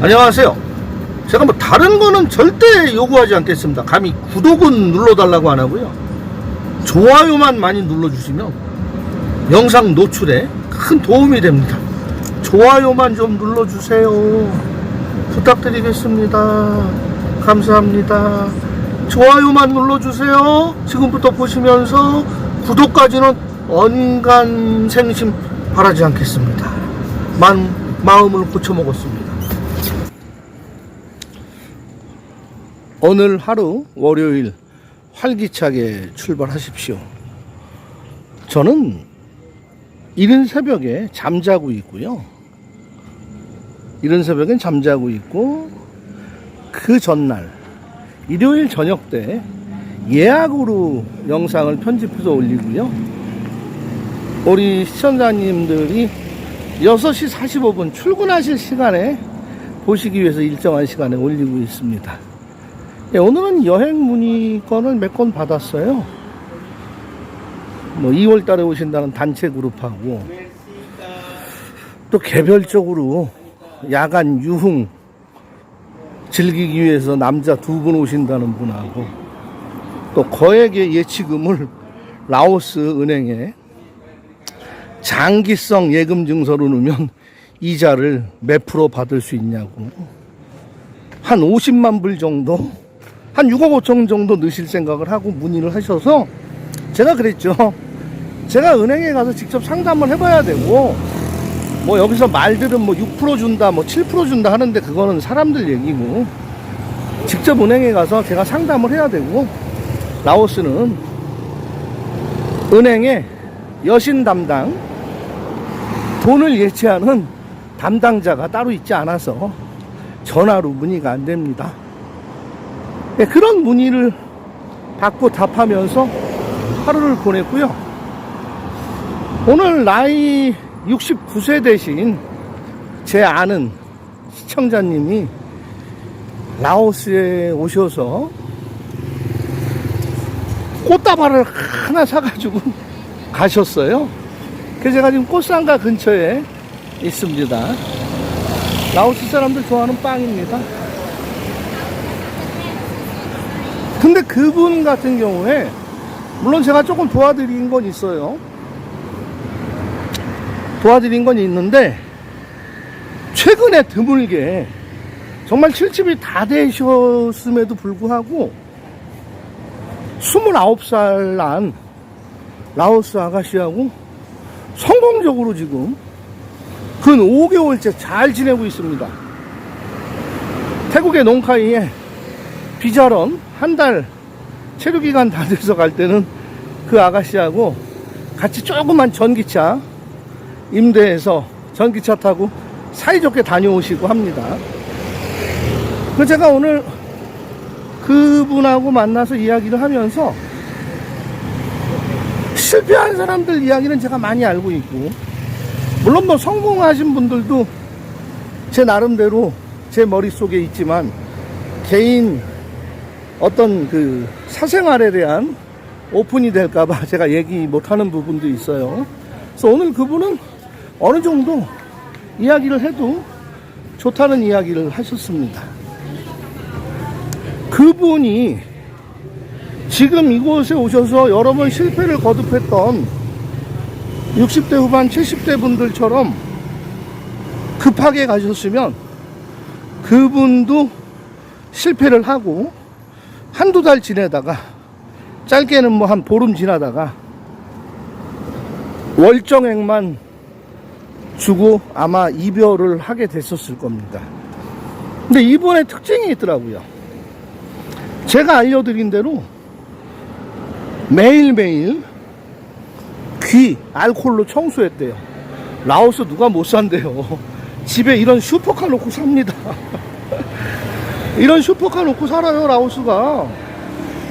안녕하세요. 제가 뭐 다른 거는 절대 요구하지 않겠습니다. 감히 구독은 눌러달라고 안 하고요. 좋아요만 많이 눌러주시면 영상 노출에 큰 도움이 됩니다. 좋아요만 좀 눌러주세요. 부탁드리겠습니다. 감사합니다. 좋아요만 눌러주세요. 지금부터 보시면서 구독까지는 언간생심 바라지 않겠습니다. 만, 마음을 고쳐먹었습니다. 오늘 하루 월요일 활기차게 출발하십시오. 저는 이른 새벽에 잠자고 있고요. 이른 새벽엔 잠자고 있고 그 전날 일요일 저녁 때 예약으로 영상을 편집해서 올리고요. 우리 시청자님들이 6시 45분 출근하실 시간에 보시기 위해서 일정한 시간에 올리고 있습니다. 예, 오늘은 여행 문의건을 몇 건 받았어요. 뭐 2월 달에 오신다는 단체 그룹하고 또 개별적으로 야간 유흥 즐기기 위해서 남자 두 분 오신다는 분하고 또 거액의 예치금을 라오스 은행에 장기성 예금 증서로 넣으면 이자를 몇 프로 받을 수 있냐고 한 50만 불 정도 한 6억 5천 정도 넣으실 생각을 하고 문의를 하셔서 제가 그랬죠 제가 은행에 가서 직접 상담을 해봐야 되고 뭐 여기서 말들은 뭐 6% 준다 뭐 7% 준다 하는데 그거는 사람들 얘기고 직접 은행에 가서 제가 상담을 해야 되고 라오스는 은행에 여신 담당 돈을 예치하는 담당자가 따로 있지 않아서 전화로 문의가 안 됩니다. 예, 그런 문의를 받고 답하면서 하루를 보냈고요. 오늘 나이 69세 되신 제 아는 시청자님이 라오스에 오셔서 꽃다발을 하나 사가지고 가셨어요. 그래서 제가 지금 꽃상가 근처에 있습니다. 라오스 사람들 좋아하는 빵입니다. 근데 그분 같은 경우에 물론 제가 조금 도와드린 건 있어요. 도와드린 건 있는데 최근에 드물게 정말 70이 다 되셨음에도 불구하고 29살 난 라오스 아가씨하고 성공적으로 지금 근 5개월째 잘 지내고 있습니다. 태국의 농카이에 비자런 한 달 체류 기간 다 돼서 갈 때는 그 아가씨하고 같이 조그만 전기차 임대해서 전기차 타고 사이좋게 다녀오시고 합니다. 그 제가 오늘 그분하고 만나서 이야기를 하면서 실패한 사람들 이야기는 제가 많이 알고 있고 물론 뭐 성공하신 분들도 제 나름대로 제 머릿속에 있지만 개인 어떤 그 사생활에 대한 오픈이 될까봐 제가 얘기 못하는 부분도 있어요. 그래서 오늘 그분은 어느 정도 이야기를 해도 좋다는 이야기를 하셨습니다. 그분이 지금 이곳에 오셔서 여러 번 실패를 거듭했던 60대 후반 70대 분들처럼 급하게 가셨으면 그분도 실패를 하고 한두 달 지내다가 짧게는 뭐 한 보름 지나다가 월정액만 주고 아마 이별을 하게 됐었을 겁니다. 근데 이번에 특징이 있더라고요. 제가 알려드린 대로 매일매일 귀 알콜로 청소했대요. 라오스 누가 못 산대요. 집에 이런 슈퍼카 놓고 삽니다. 이런 슈퍼카 놓고 살아요, 라오스가.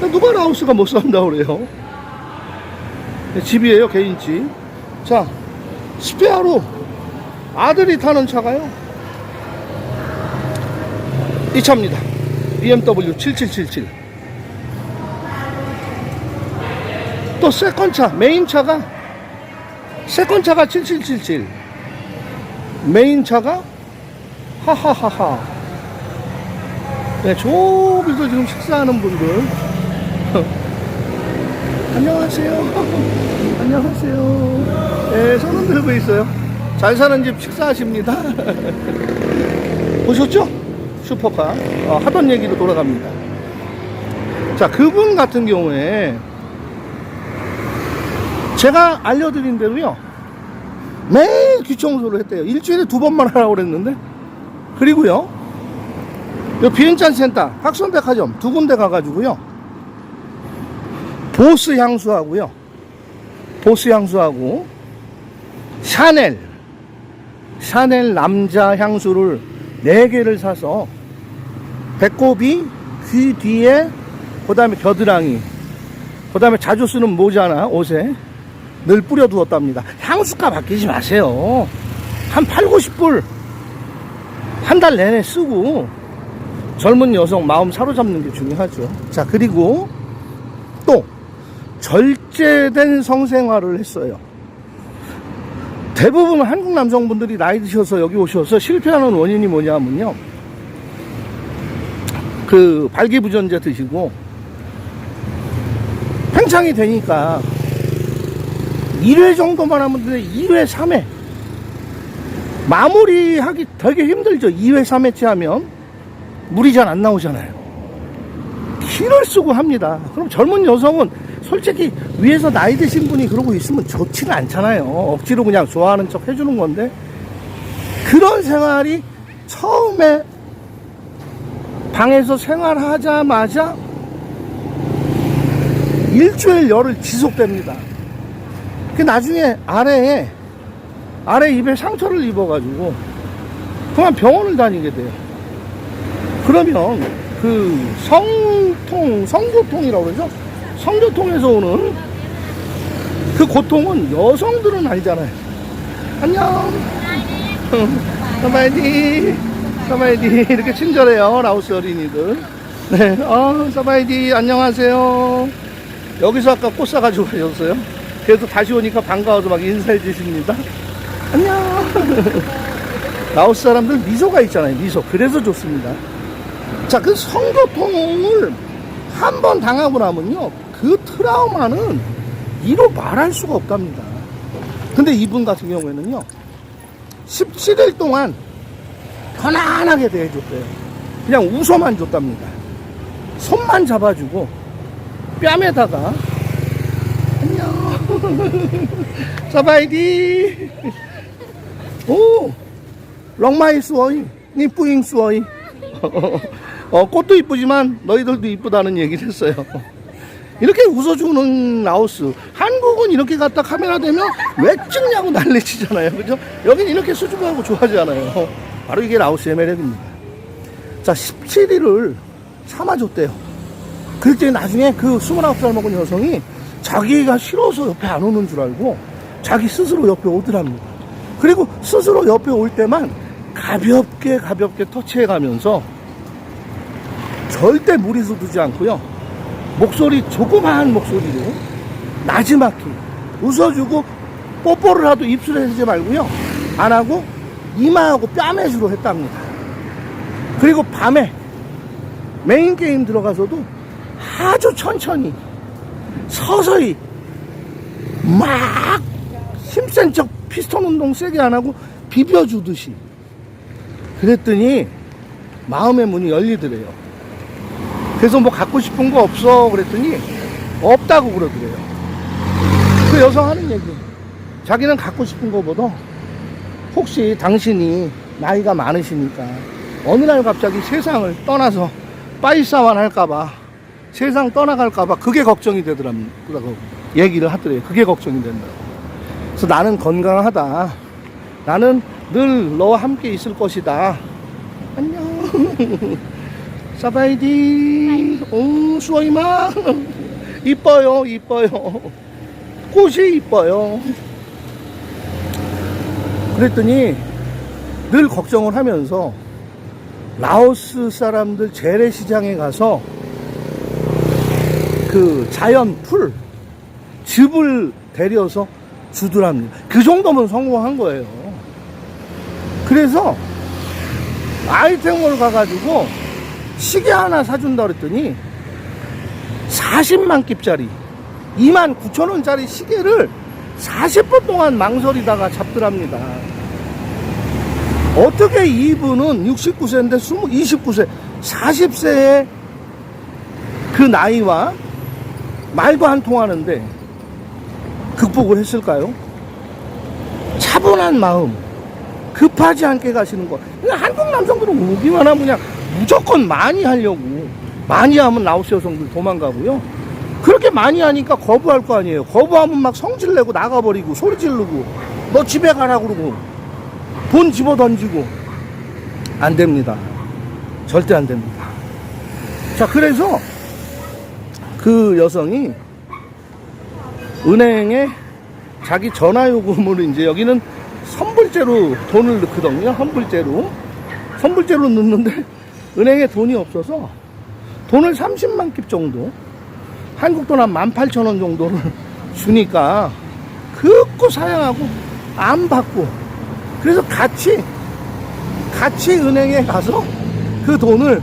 누가 라오스가 못 산다 그래요? 집이에요, 개인집. 자, 스페아로 아들이 타는 차가요. 이 차입니다. BMW 7777. 또 세컨차, 메인 차가 세컨 차가 7777. 메인 차가 하하하하. 네, 저기서 지금 식사하는 분들. 안녕하세요. 안녕하세요. 네, 손흔 들고 있어요. 잘 사는 집 식사하십니다. 보셨죠? 슈퍼카. 어, 하던 얘기로 돌아갑니다. 자, 그분 같은 경우에 제가 알려드린 대로요. 매일 귀청소를 했대요. 일주일에 두 번만 하라고 그랬는데. 그리고요. 요 비엔찬 센터, 학선백화점 두 군데 가가지고요. 보스 향수하고요. 보스 향수하고 샤넬, 샤넬 남자 향수를 네개를 사서 배꼽이 귀 뒤에 그 다음에 겨드랑이 그 다음에 자주 쓰는 모자나 옷에 늘 뿌려두었답니다. 향수가 바뀌지 마세요. 한 8, 90불 한 달 내내 쓰고 젊은 여성 마음 사로잡는 게 중요하죠. 자, 그리고 또 절제된 성생활을 했어요. 대부분 한국 남성분들이 나이 드셔서 여기 오셔서 실패하는 원인이 뭐냐면요. 그 발기부전제 드시고 팽창이 되니까 1회 정도만 하면 되는데 2회, 3회 마무리하기 되게 힘들죠. 2회, 3회째 하면 물이 잘 안 나오잖아요. 키를 쓰고 합니다. 그럼 젊은 여성은 솔직히 위에서 나이 드신 분이 그러고 있으면 좋지는 않잖아요. 억지로 그냥 좋아하는 척 해주는 건데 그런 생활이 처음에 방에서 생활하자마자 일주일 열흘 지속됩니다. 그 나중에 아래에 아래 입에 상처를 입어가지고 그만 병원을 다니게 돼요. 그러면 그 성통, 성교통이라고 그러죠? 성교통에서 오는 그 고통은 여성들은 알잖아요. 안녕. 사바이디. 사바이디. 이렇게 친절해요. 라오스 어린이들. 네. 어, 사바이디. 안녕하세요. 여기서 아까 꽃 사가지고 가셨어요. 그래도 다시 오니까 반가워서 막 인사해 주십니다. 안녕. 라오스 사람들 미소가 있잖아요. 미소. 그래서 좋습니다. 자, 그 성교통을 한 번 당하고 나면요. 그 트라우마는 이로 말할 수가 없답니다. 근데 이분 같은 경우에는요. 17일 동안 편안하게 대해줬대요. 그냥 웃어만 줬답니다. 손만 잡아주고 뺨에다가 안녕 사바이디 오 럭마이 수어이 니 뿌잉 수어이 어, 꽃도 이쁘지만 너희들도 이쁘다는 얘기를 했어요. 이렇게 웃어주는 라오스. 한국은 이렇게 갖다 카메라 대면 왜 찍냐고 난리 치잖아요. 그죠? 여긴 이렇게 수줍어하고 좋아하잖아요. 바로 이게 라오스의 매력입니다. 자, 17일을 참아줬대요. 그랬더니 나중에 그 29살 먹은 여성이 자기가 싫어서 옆에 안 오는 줄 알고 자기 스스로 옆에 오더랍니다. 그리고 스스로 옆에 올 때만 가볍게 가볍게 터치해 가면서 절대 무리수 두지 않고요. 목소리 조그마한 목소리로 나지막히 웃어주고 뽀뽀를 하도 입술에 하지 말고요. 안 하고 이마하고 뺨에 주로 했답니다. 그리고 밤에 메인 게임 들어가서도 아주 천천히 서서히 막 힘센 척 피스톤 운동 세게 안 하고 비벼주듯이 그랬더니 마음의 문이 열리더래요. 그래서 뭐 갖고 싶은 거 없어 그랬더니 없다고 그러더래요. 그 여성 하는 얘기. 자기는 갖고 싶은 거보다 혹시 당신이 나이가 많으시니까 어느 날 갑자기 세상을 떠나서 빠이싸만 할까봐 세상 떠나갈까봐 그게 걱정이 되더라고 얘기를 하더래요. 그게 걱정이 된다고. 그래서 나는 건강하다. 나는 늘 너와 함께 있을 것이다. 안녕. 사바이디. 오, 수아이마. 이뻐요, 이뻐요. 꽃이 이뻐요. 그랬더니 늘 걱정을 하면서 라오스 사람들 재래시장에 가서 그 자연 풀, 즙을 데려서 주더랍니다. 그 정도면 성공한 거예요. 그래서 아이템몰 가가지고 시계 하나 사준다 그랬더니 40만 깁짜리 2만 9천 원짜리 시계를 40분 동안 망설이다가 잡더랍니다. 어떻게 이분은 69세인데 29세, 40세의 그 나이와 말도 안 통하는데 극복을 했을까요? 차분한 마음, 급하지 않게 가시는 거. 그냥 한국 남성들은 오기만 하면 그냥 무조건 많이 하려고. 많이 하면 라오스 여성들 도망가고요. 그렇게 많이 하니까 거부할 거 아니에요. 거부하면 막 성질 내고 나가버리고 소리 지르고 너 집에 가라 그러고 돈 집어 던지고 안 됩니다. 절대 안 됩니다. 자, 그래서 그 여성이 은행에 자기 전화 요금을 이제 여기는 선불제로 돈을 넣거든요. 선불제로. 선불제로 넣는데 은행에 돈이 없어서 돈을 30만 깁 정도 한국 돈 한 18,000원 정도를 주니까 극구 사양하고 안 받고 그래서 같이 같이 은행에 가서 그 돈을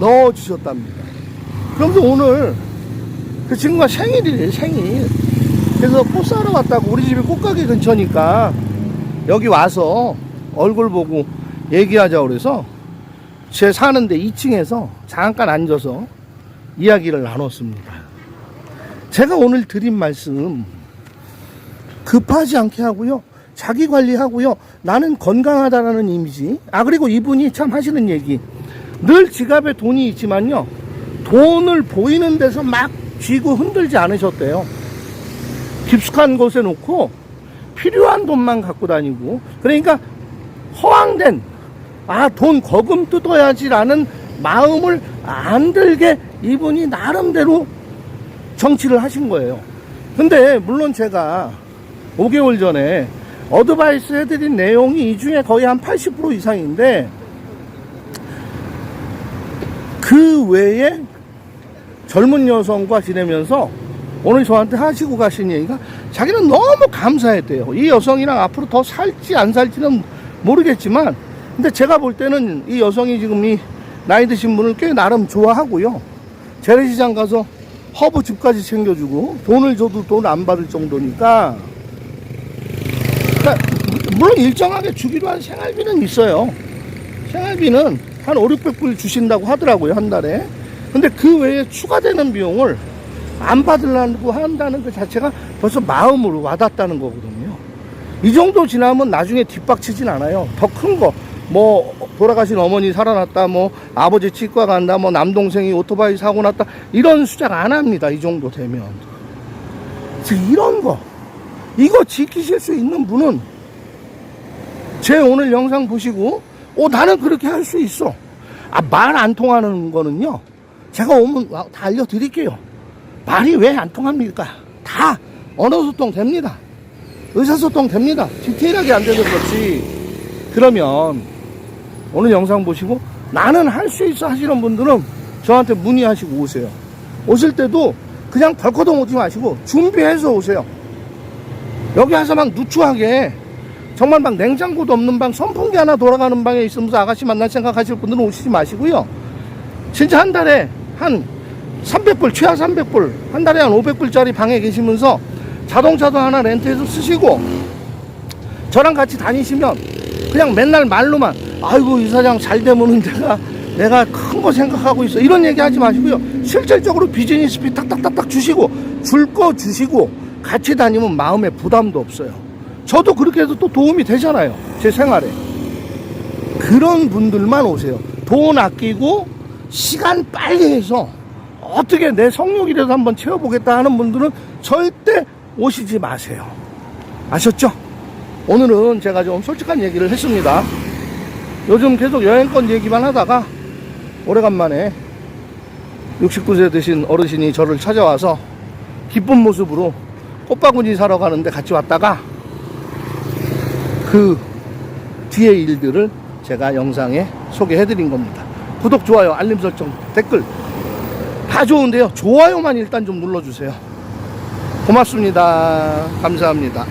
넣어 주셨답니다. 그러면서 오늘 그 친구가 생일이래요, 생일. 그래서 꽃 사러 왔다고 우리 집이 꽃가게 근처니까 여기 와서 얼굴 보고 얘기하자 그래서 제 사는데 2층에서 잠깐 앉아서 이야기를 나눴습니다. 제가 오늘 드린 말씀 급하지 않게 하고요. 자기 관리하고요. 나는 건강하다라는 이미지. 아 그리고 이분이 참 하시는 얘기. 늘 지갑에 돈이 있지만요. 돈을 보이는 데서 막 쥐고 흔들지 않으셨대요. 깊숙한 곳에 놓고 필요한 돈만 갖고 다니고 그러니까 허황된 아 돈 거금 뜯어야지라는 마음을 안 들게 이분이 나름대로 정치를 하신 거예요. 근데 물론 제가 5개월 전에 어드바이스 해드린 내용이 이 중에 거의 한 80% 이상인데 그 외에 젊은 여성과 지내면서 오늘 저한테 하시고 가신 얘기가 자기는 너무 감사했대요. 이 여성이랑 앞으로 더 살지 안 살지는 모르겠지만 근데 제가 볼 때는 이 여성이 지금 이 나이 드신 분을 꽤 나름 좋아하고요. 재래시장 가서 허브즙까지 챙겨주고 돈을 줘도 돈 안 받을 정도니까 그러니까 물론 일정하게 주기로 한 생활비는 있어요. 생활비는 한 5, 600불 주신다고 하더라고요, 한 달에. 근데 그 외에 추가되는 비용을 안 받으려고 한다는 그 자체가 벌써 마음으로 와닿다는 거거든요. 이 정도 지나면 나중에 뒷박치진 않아요. 더 큰 거. 뭐 돌아가신 어머니 살아났다 뭐 아버지 치과 간다 뭐 남동생이 오토바이 사고 났다 이런 수작 안 합니다 이 정도 되면 이런 거 이거 지키실 수 있는 분은 제 오늘 영상 보시고 오 나는 그렇게 할 수 있어 아 말 안 통하는 거는요 제가 오면 와- 다 알려드릴게요 말이 왜 안 통합니까 다 언어소통 됩니다 의사소통 됩니다 디테일하게 안 돼서 그렇지 그러면 오늘 영상 보시고 나는 할 수 있어 하시는 분들은 저한테 문의하시고 오세요. 오실 때도 그냥 덜커덩 오지 마시고 준비해서 오세요. 여기 와서 막 누추하게 정말 막 냉장고도 없는 방 선풍기 하나 돌아가는 방에 있으면서 아가씨 만날 생각하실 분들은 오시지 마시고요. 진짜 한 달에 한 300불, 최하 300불, 한 달에 한 500불짜리 방에 계시면서 자동차도 하나 렌트해서 쓰시고 저랑 같이 다니시면 그냥 맨날 말로만 아이고 이 사장 잘 되면은 내가 내가 큰 거 생각하고 있어. 이런 얘기 하지 마시고요. 실질적으로 비즈니스 비 탁탁탁탁 주시고 줄 거 주시고 같이 다니면 마음에 부담도 없어요. 저도 그렇게 해서 또 도움이 되잖아요. 제 생활에. 그런 분들만 오세요. 돈 아끼고 시간 빨리 해서 어떻게 내 성욕이라도 한번 채워보겠다 하는 분들은 절대 오시지 마세요 아셨죠? 오늘은 제가 좀 솔직한 얘기를 했습니다. 요즘 계속 여행권 얘기만 하다가 오래간만에 69세 되신 어르신이 저를 찾아와서 기쁜 모습으로 꽃바구니 사러 가는데 같이 왔다가 그 뒤의 일들을 제가 영상에 소개해 드린 겁니다. 구독, 좋아요, 알림 설정, 댓글 다 좋은데요. 좋아요만 일단 좀 눌러주세요. 고맙습니다. 감사합니다.